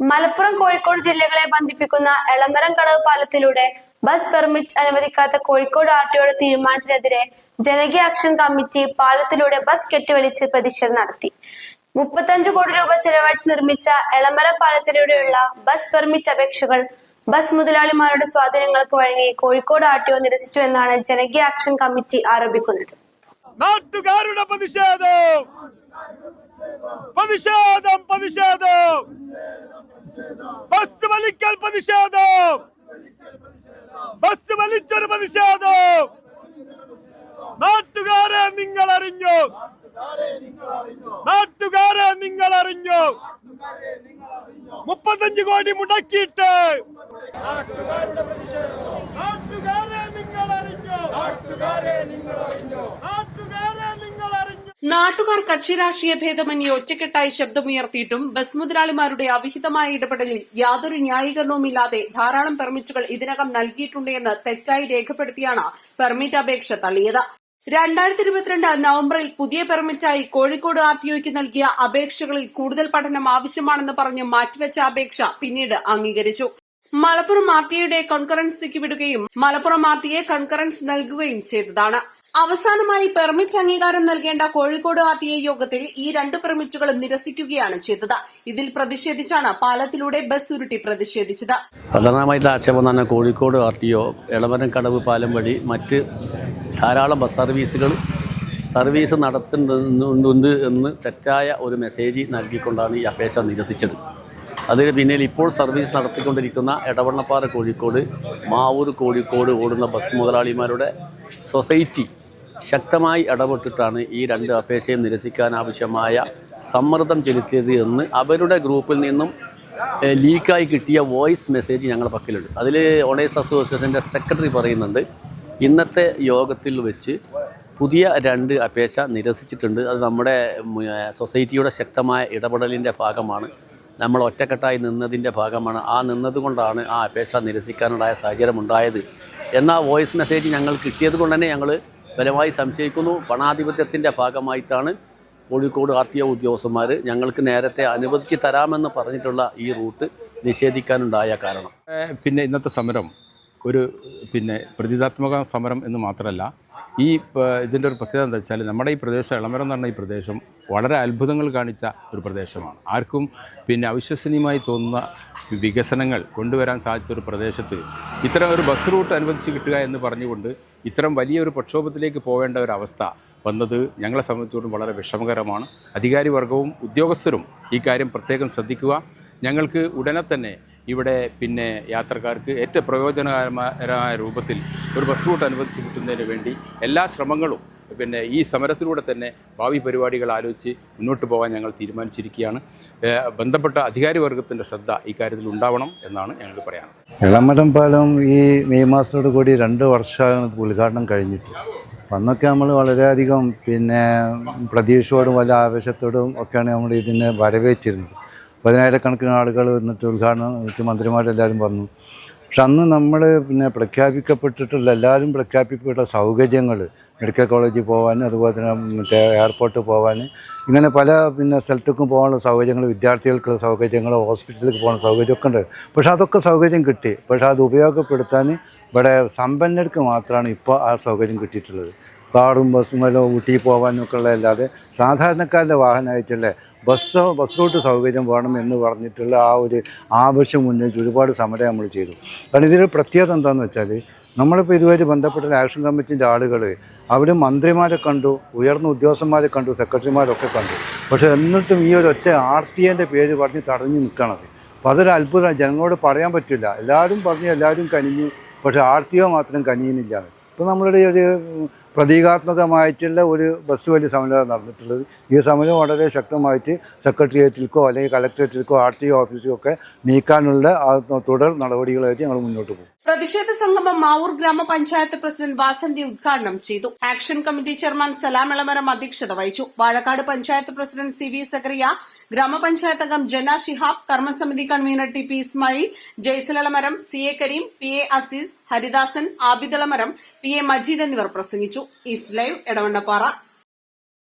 മലപ്പുറം കോഴിക്കോട് ജില്ലകളെ ബന്ധിപ്പിക്കുന്ന എളമരം കടവ് പാലത്തിലൂടെ ബസ് പെർമിറ്റ് അനുവദിക്കാത്ത കോഴിക്കോട് ആർ ടിഒയുടെ തീരുമാനത്തിനെതിരെ ജനകീയ ആക്ഷൻ കമ്മിറ്റി പാലത്തിലൂടെ ബസ് കെട്ടിവലിച്ച് പ്രതിഷേധം നടത്തി. മുപ്പത്തഞ്ചു കോടി രൂപ ചെലവഴിച്ച് നിർമ്മിച്ച എളമരം പാലത്തിലൂടെയുള്ള ബസ് പെർമിറ്റ് അപേക്ഷകൾ ബസ് മുതലാളിമാരുടെ സ്വാധീനങ്ങൾക്ക് വഴങ്ങി കോഴിക്കോട് ആർ ടി ഒ നിരസിച്ചു എന്നാണ് ജനകീയ ആക്ഷൻ കമ്മിറ്റി ആരോപിക്കുന്നത്. പ്രതിഷേധം പ്രതിഷേധം. ബസ് വലിക്കൽ പ്രതിഷേധം. ബസ് വലിച്ചൊരു പ്രതിഷേധം. നാട്ടുകാരെ നിങ്ങൾ അറിഞ്ഞു നാട്ടുകാരെ നിങ്ങൾ അറിഞ്ഞു മുപ്പത്തഞ്ച് കോടി മുടക്കിയിട്ട്. നാട്ടുകാരെ നിങ്ങൾ അറിഞ്ഞു നാട്ടുകാരെ നിങ്ങൾ അറിഞ്ഞു നാട്ടുകാർ കക്ഷി രാഷ്ട്രീയ ഭേദമന്യേ ഒറ്റക്കെട്ടായി ശബ്ദമുയർത്തിയിട്ടും ബസ് മുതലാളിമാരുടെ അവിഹിതമായ ഇടപെടലിൽ യാതൊരു ന്യായീകരണവുമില്ലാതെ ധാരാളം പെർമിറ്റുകൾ ഇതിനകം നൽകിയിട്ടുണ്ടെന്ന് തെറ്റായി രേഖപ്പെടുത്തിയാണ് പെർമിറ്റ് അപേക്ഷ തള്ളിയത്. രണ്ടായിരത്തി ഇരുപത്തിരണ്ട് നവംബറിൽ പുതിയ പെർമിറ്റായി കോഴിക്കോട് ആർ ടി ഒക്ക് നൽകിയ അപേക്ഷകളിൽ കൂടുതൽ പഠനം ആവശ്യമാണെന്ന് പറഞ്ഞ് മാറ്റിവെച്ച അപേക്ഷ പിന്നീട് അംഗീകരിച്ചു. മലപ്പുറം ആർ ടിയുടെ കൺകറൻസിക്ക് വിടുകയും മലപ്പുറം ആർ ടിയെ കൺകറൻസ് നൽകുകയും ചെയ്തതാണ്. അവസാനമായി പെർമിറ്റ് അംഗീകാരം നൽകേണ്ട കോഴിക്കോട് ആർ യോഗത്തിൽ ഈ രണ്ട് പെർമിറ്റുകളും നിരസിക്കുകയാണ് ചെയ്തത്. ഇതിൽ പ്രതിഷേധിച്ചാണ് പാലത്തിലൂടെ ബസ് ഉരുട്ടി പ്രതിഷേധിച്ചത്. പ്രധാനമായിട്ടുള്ള ആക്ഷേപം തന്നെ Kozhikode R T O Elamaram Kadavu പാലം വഴി മറ്റ് ധാരാളം ബസ് സർവീസുകൾ സർവീസ് നടത്തുന്നുണ്ട് എന്ന് തെറ്റായ ഒരു മെസ്സേജ് നൽകിക്കൊണ്ടാണ് ഈ അപേക്ഷ നിരസിച്ചത്. അതിന് പിന്നിൽ ഇപ്പോൾ സർവീസ് നടത്തിക്കൊണ്ടിരിക്കുന്ന എടവണ്ണപ്പാറ കോഴിക്കോട് മാവൂർ കോഴിക്കോട് ഓടുന്ന ബസ് മുതലാളിമാരുടെ സൊസൈറ്റി ശക്തമായി ഇടപെട്ടിട്ടാണ് ഈ രണ്ട് അപേക്ഷയും നിരസിക്കാൻ ആവശ്യമായ സമ്മർദ്ദം ചെലുത്തിയത് എന്ന് അവരുടെ ഗ്രൂപ്പിൽ നിന്നും ലീക്കായി കിട്ടിയ വോയിസ് മെസ്സേജ് ഞങ്ങളുടെ പക്കലുണ്ട്. അതിൽ ഓണേഴ്സ് അസോസിയേഷന്റെ സെക്രട്ടറി പറയുന്നുണ്ട് ഇന്നത്തെ യോഗത്തിൽ വെച്ച് പുതിയ രണ്ട് അപേക്ഷ നിരസിച്ചിട്ടുണ്ട്. അത് നമ്മുടെ സൊസൈറ്റിയുടെ ശക്തമായ ഇടപെടലിന്റെ ഭാഗമാണ്. നമ്മൾ ഒറ്റക്കെട്ടായി നിന്നതിന്റെ ഭാഗമാണ്. ആ നിന്നതുകൊണ്ടാണ് ആ അപേക്ഷ നിരസിക്കാനുണ്ടായ സാഹചര്യം ഉണ്ടായത് എന്ന വോയിസ് മെസ്സേജ് ഞങ്ങൾ കിട്ടിയത് കൊണ്ട് തന്നെ ഞങ്ങൾ ബലമായി സംശയിക്കുന്നു. പണാധിപത്യത്തിന്റെ ഭാഗമായിട്ടാണ് കോഴിക്കോട് ആർ ടി ഒ ഉദ്യോഗസ്ഥന്മാർ ഞങ്ങൾക്ക് നേരത്തെ അനുവദിച്ച് തരാമെന്ന് പറഞ്ഞിട്ടുള്ള ഈ റൂട്ട് നിഷേധിക്കാനുണ്ടായ കാരണം. പിന്നെ ഇന്നത്തെ സമരം ഒരു പിന്നെ പ്രതിതാത്മക സമരം എന്ന് മാത്രമല്ല ഈ ഇതിന്റെ ഒരു പ്രത്യേകത എന്താ വെച്ചാൽ നമ്മുടെ ഈ പ്രദേശം ഇളമരം എന്ന് പറഞ്ഞ ഈ പ്രദേശം വളരെ അത്ഭുതങ്ങൾ കാണിച്ച ഒരു പ്രദേശമാണ്. ആർക്കും പിന്നെ അവിശ്വസനീയമായി തോന്നുന്ന വികസനങ്ങൾ കൊണ്ടുവരാൻ സാധിച്ച ഒരു പ്രദേശത്ത് ഇത്തരം ഒരു ബസ് റൂട്ട് അനുവദിച്ച് കിട്ടുക എന്ന് പറഞ്ഞുകൊണ്ട് ഇത്തരം വലിയൊരു പ്രക്ഷോഭത്തിലേക്ക് പോവേണ്ട ഒരു അവസ്ഥ വന്നത് ഞങ്ങളെ സംബന്ധിച്ചോടും വളരെ വിഷമകരമാണ്. അധികാരി വർഗവും ഉദ്യോഗസ്ഥരും ഈ കാര്യം പ്രത്യേകം ശ്രദ്ധിക്കുക. ഞങ്ങൾക്ക് ഉടനെ തന്നെ ഇവിടെ പിന്നെ യാത്രക്കാർക്ക് ഏറ്റവും പ്രയോജനകരമായ രൂപത്തിൽ ഒരു ബസ് റൂട്ട് അനുവദിച്ച് കിട്ടുന്നതിന് വേണ്ടി എല്ലാ ശ്രമങ്ങളും പിന്നെ ഈ സമരത്തിലൂടെ തന്നെ ഭാവി പരിപാടികൾ ആലോചിച്ച് മുന്നോട്ട് പോകാൻ ഞങ്ങൾ തീരുമാനിച്ചിരിക്കുകയാണ്. ബന്ധപ്പെട്ട അധികാരി വർഗത്തിന്റെ ശ്രദ്ധ ഇക്കാര്യത്തിൽ കാര്യത്തിൽ ഉണ്ടാവണം എന്നാണ് ഞങ്ങൾ പറയാനുള്ളത്. ഇളമരം പാലം ഈ മെയ് മാസത്തോടു കൂടി രണ്ട് വർഷമാണ് ഉദ്ഘാടനം കഴിഞ്ഞിട്ട്. അന്നൊക്കെ നമ്മൾ വളരെയധികം പിന്നെ പ്രതീക്ഷയോടും വല്ല ആവേശത്തോടും ഒക്കെയാണ് നമ്മൾ ഇതിനെ വരവേറ്റിരുന്നത്. പതിനായിരക്കണക്കിന് ആളുകൾ എന്നിട്ട് ഉദ്ഘാടനം വെച്ച് മന്ത്രിമാരെല്ലാവരും വന്നു. പക്ഷെ അന്ന് നമ്മൾ പിന്നെ പ്രഖ്യാപിക്കപ്പെട്ടിട്ടുള്ള എല്ലാവരും പ്രഖ്യാപിക്കപ്പെട്ട സൗകര്യങ്ങൾ മെഡിക്കൽ കോളേജിൽ പോകാൻ അതുപോലെ തന്നെ മറ്റേ എയർപോർട്ടിൽ പോകാൻ ഇങ്ങനെ പല പിന്നെ സ്ഥലത്തേക്കും പോകാനുള്ള സൗകര്യങ്ങൾ വിദ്യാർത്ഥികൾക്കുള്ള സൗകര്യങ്ങൾ ഹോസ്പിറ്റലിലേക്ക് പോകുന്ന സൗകര്യമൊക്കെ ഉണ്ട്. പക്ഷെ അതൊക്കെ സൗകര്യം കിട്ടി. പക്ഷെ അത് ഉപയോഗപ്പെടുത്താൻ ഇവിടെ സമ്പന്നർക്ക് മാത്രമാണ് ഇപ്പോൾ ആ സൗകര്യം കിട്ടിയിട്ടുള്ളത്. കാറും ബസ്സും എല്ലാം ഊട്ടി പോകാനൊക്കെ ഉള്ളതല്ലാതെ സാധാരണക്കാരുടെ വാഹനമായിട്ടുള്ള ബസ് ബസ് റൂട്ട് സൗകര്യം വേണം എന്ന് പറഞ്ഞിട്ടുള്ള ആ ഒരു ആവശ്യം ഉന്നയിച്ച് ഒരുപാട് സമരം നമ്മൾ ചെയ്തു. കാരണം ഇതിൽ പ്രത്യേകത എന്താണെന്ന് വെച്ചാൽ നമ്മളിപ്പോൾ ഇതുവരെ ബന്ധപ്പെട്ട ആക്ഷൻ കമ്മിറ്റിന്റെ ആളുകൾ അവിടെ മന്ത്രിമാരെ കണ്ടു ഉയർന്ന ഉദ്യോഗസ്ഥന്മാരെ കണ്ടു സെക്രട്ടറിമാരൊക്കെ കണ്ടു. പക്ഷേ എന്നിട്ടും ഈ ഒരു ഒറ്റ ആർ ടി എന്റെ പേര് പറഞ്ഞ് തടഞ്ഞു നിൽക്കണത്. അപ്പോൾ അതൊരു അത്ഭുതമാണ്. ജനങ്ങളോട് പറയാൻ പറ്റില്ല. എല്ലാവരും പറഞ്ഞു എല്ലാവരും കനിഞ്ഞു. പക്ഷേ ആർ ടി ഒ മാത്രം കനിയുന്നില്ല. ഇപ്പോൾ നമ്മളുടെ ഒരു പ്രതീകാത്മകമായിട്ടുള്ള ഒരു ബസ് വലിയ സമരം നടന്നിട്ടുള്ളത്. ഈ സമരം വളരെ ശക്തമായിട്ട് സെക്രട്ടേറിയറ്റിലേക്കോ അല്ലെങ്കിൽ കളക്ടറേറ്റിലേക്കോ ആർ ടി ഓഫീസിലേക്കോ നീക്കാനുള്ള തുടർ നടപടികളായിട്ട് ഞങ്ങൾ മുന്നോട്ട് പോകും. പ്രതിഷേധ സംഗമം മാവൂർ ഗ്രാമപഞ്ചായത്ത് പ്രസിഡന്റ് വാസന്തി ഉദ്ഘാടനം ചെയ്തു. Action committee chairman Salam Elamaram അധ്യക്ഷത വഹിച്ചു. Vazhakkad panchayat president C V Zakariya ഗ്രാമപഞ്ചായത്ത് അംഗം ജന ഷിഹാബ് കർമ്മസമിതി convener T P Ismail Jaisal Elamaram C A Kareem P A Azeez Haridasan Abid Elamaram P A Majeed എന്നിവർ പ്രസംഗിച്ചു. East live Edavannappara.